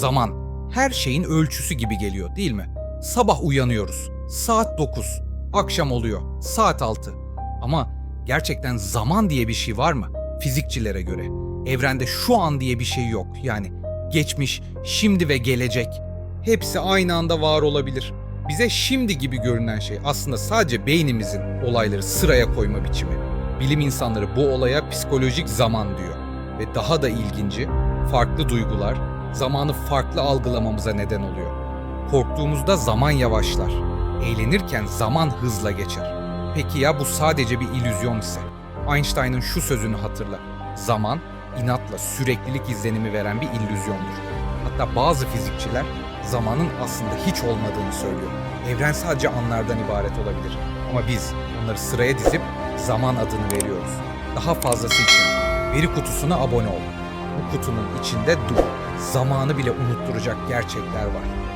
Zaman her şeyin ölçüsü gibi geliyor değil mi? Sabah uyanıyoruz. Saat 9. Akşam oluyor. Saat 6. Ama gerçekten zaman diye bir şey var mı? Fizikçilere göre. Evrende şu an diye bir şey yok. Yani geçmiş, şimdi ve gelecek. Hepsi aynı anda var olabilir. Bize şimdi gibi görünen şey aslında sadece beynimizin olayları sıraya koyma biçimi. Bilim insanları bu olaya psikolojik zaman diyor. Ve daha da ilginci, farklı duygular zamanı farklı algılamamıza neden oluyor. Korktuğumuzda zaman yavaşlar. Eğlenirken zaman hızla geçer. Peki ya bu sadece bir illüzyon ise? Einstein'ın şu sözünü hatırla. Zaman, inatla süreklilik izlenimi veren bir illüzyondur. Hatta bazı fizikçiler zamanın aslında hiç olmadığını söylüyor. Evren sadece anlardan ibaret olabilir. Ama biz onları sıraya dizip zaman adını veriyoruz. Daha fazlası için veri kutusuna abone ol. Bu kutunun içinde dur. Zamanı bile unutturacak gerçekler var.